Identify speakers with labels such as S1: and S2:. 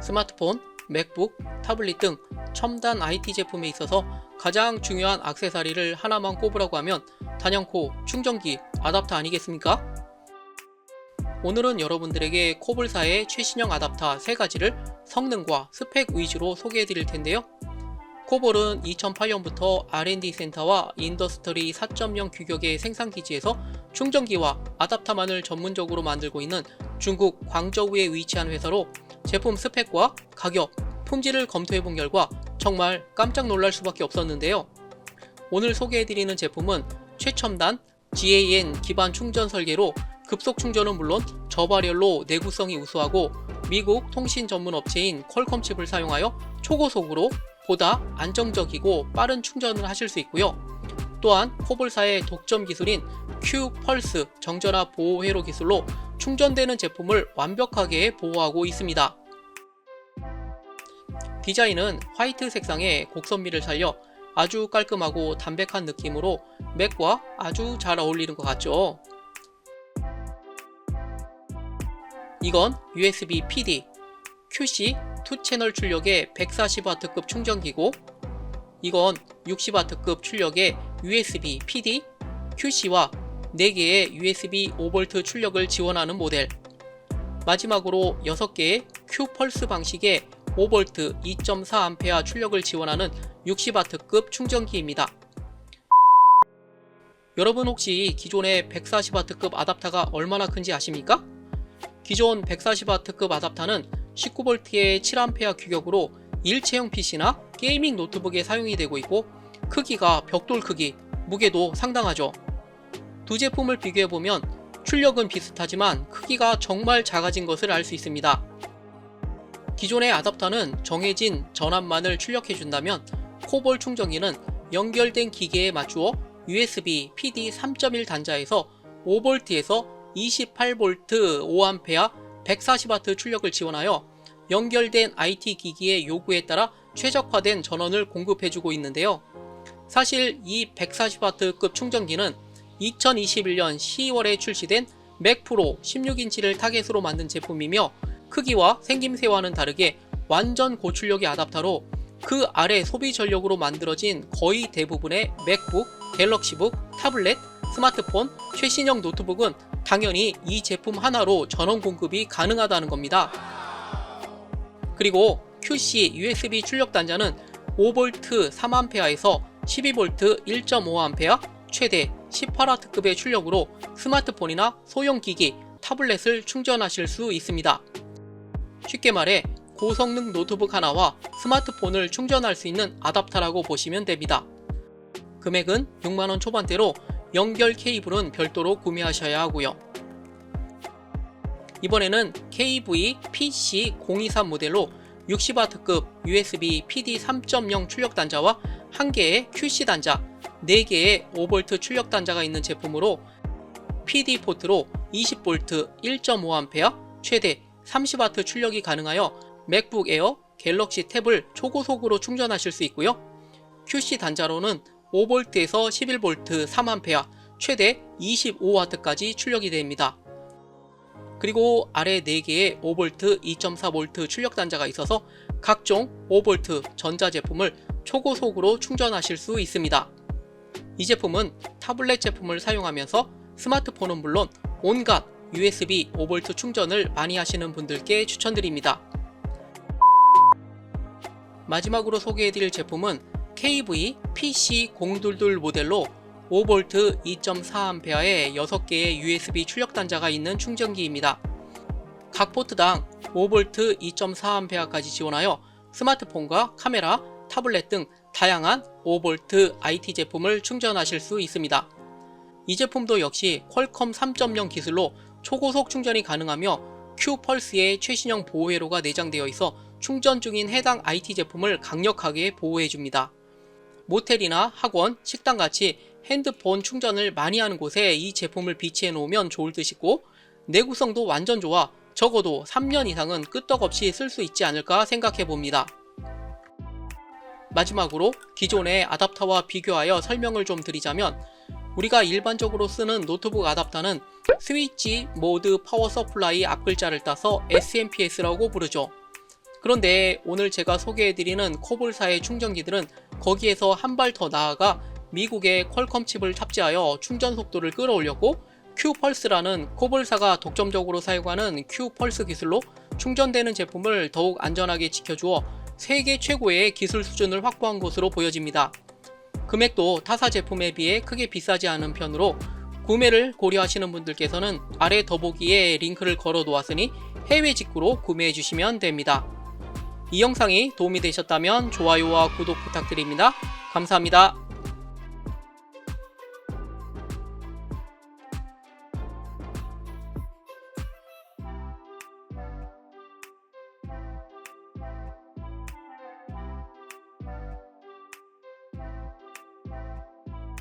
S1: 스마트폰, 맥북, 타블릿 등 첨단 IT 제품에 있어서 가장 중요한 액세서리를 하나만 꼽으라고 하면 단연코 충전기, 아답터 아니겠습니까? 오늘은 여러분들에게 코블사의 최신형 아답터 3가지를 성능과 스펙 위주로 소개해 드릴 텐데요. 코볼은 2008년부터 R&D 센터와 인더스트리 4.0 규격의 생산 기지에서 충전기와 아답터만을 전문적으로 만들고 있는 중국 광저우에 위치한 회사로 제품 스펙과 가격, 품질을 검토해 본 결과 정말 깜짝 놀랄 수밖에 없었는데요. 오늘 소개해드리는 제품은 최첨단 GAN 기반 충전 설계로 급속 충전은 물론 저발열로 내구성이 우수하고 미국 통신 전문 업체인 퀄컴 칩을 사용하여 초고속으로 보다 안정적이고 빠른 충전을 하실 수 있고요. 또한 코볼사의 독점 기술인 Q 펄스 정전압 보호 회로 기술로 충전되는 제품을 완벽하게 보호하고 있습니다. 디자인은 화이트 색상의 곡선미를 살려 아주 깔끔하고 담백한 느낌으로 맥과 아주 잘 어울리는 것 같죠. 이건 USB PD, QC 2채널 출력의 140W급 충전기고 이건 60W급 출력의 USB PD, QC와 4개의 USB 5V 출력을 지원하는 모델 마지막으로 6개의 Q펄스 방식의 5V 2.4A 출력을 지원하는 60W급 충전기입니다. 여러분 혹시 기존의 140W급 아답터가 얼마나 큰지 아십니까? 기존 140W급 아답터는 19V의 7A 규격으로 일체형 PC나 게이밍 노트북에 사용이 되고 있고 크기가 벽돌 크기, 무게도 상당하죠. 두 제품을 비교해보면 출력은 비슷하지만 크기가 정말 작아진 것을 알 수 있습니다. 기존의 아답터는 정해진 전압만을 출력해준다면 코볼 충전기는 연결된 기계에 맞추어 USB PD 3.1 단자에서 5V에서 28V 5A 140W 출력을 지원하여 연결된 IT 기기의 요구에 따라 최적화된 전원을 공급해주고 있는데요. 사실 이 140W급 충전기는 2021년 10월에 출시된 맥 프로 16인치를 타겟으로 만든 제품이며 크기와 생김새와는 다르게 완전 고출력의 아답터로 그 아래 소비 전력으로 만들어진 거의 대부분의 맥북, 갤럭시북, 타블렛, 스마트폰, 최신형 노트북은 당연히 이 제품 하나로 전원 공급이 가능하다는 겁니다. 그리고 QC USB 출력 단자는 5V 3A에서 12V 1.5A 최대 18W급의 출력으로 스마트폰이나 소형 기기, 타블렛을 충전하실 수 있습니다. 쉽게 말해 고성능 노트북 하나와 스마트폰을 충전할 수 있는 아답터라고 보시면 됩니다. 금액은 6만원 초반대로 연결 케이블은 별도로 구매하셔야 하고요. 이번에는 KV PC023 모델로 60W급 USB PD 3.0 출력 단자와 1개의 QC 단자, 4개의 5V 출력 단자가 있는 제품으로 PD 포트로 20V 1.5A 최대 30W 출력이 가능하여 맥북 에어, 갤럭시 탭을 초고속으로 충전하실 수 있고요. QC 단자로는 5V에서 11V 3A 최대 25W까지 출력이 됩니다. 그리고 아래 4개의 5V 2.4V 출력 단자가 있어서 각종 5V 전자 제품을 초고속으로 충전하실 수 있습니다. 이 제품은 타블렛 제품을 사용하면서 스마트폰은 물론 온갖 USB 5V 충전을 많이 하시는 분들께 추천드립니다. 마지막으로 소개해드릴 제품은 KV PC022 모델로 5V 2.4A의 6개의 USB 출력 단자가 있는 충전기입니다. 각 포트당 5V 2.4A까지 지원하여 스마트폰과 카메라, 타블렛 등 다양한 5V IT 제품을 충전하실 수 있습니다. 이 제품도 역시 퀄컴 3.0 기술로 초고속 충전이 가능하며 Q펄스의 최신형 보호회로가 내장되어 있어 충전 중인 해당 IT 제품을 강력하게 보호해줍니다. 모텔이나 학원, 식당 같이 핸드폰 충전을 많이 하는 곳에 이 제품을 비치해 놓으면 좋을 듯이고 내구성도 완전 좋아 적어도 3년 이상은 끄떡없이 쓸 수 있지 않을까 생각해 봅니다. 마지막으로 기존의 아답터와 비교하여 설명을 좀 드리자면 우리가 일반적으로 쓰는 노트북 아답터는 스위치 모드 파워 서플라이 앞글자를 따서 SMPS라고 부르죠. 그런데 오늘 제가 소개해드리는 코볼사의 충전기들은 거기에서 한 발 더 나아가 미국의 퀄컴 칩을 탑재하여 충전 속도를 끌어올렸고 Q펄스라는 코볼사가 독점적으로 사용하는 Q펄스 기술로 충전되는 제품을 더욱 안전하게 지켜주어 세계 최고의 기술 수준을 확보한 것으로 보여집니다. 금액도 타사 제품에 비해 크게 비싸지 않은 편으로 구매를 고려하시는 분들께서는 아래 더보기에 링크를 걸어 놓았으니 해외 직구로 구매해 주시면 됩니다. 이 영상이 도움이 되셨다면 좋아요와 구독 부탁드립니다. 감사합니다.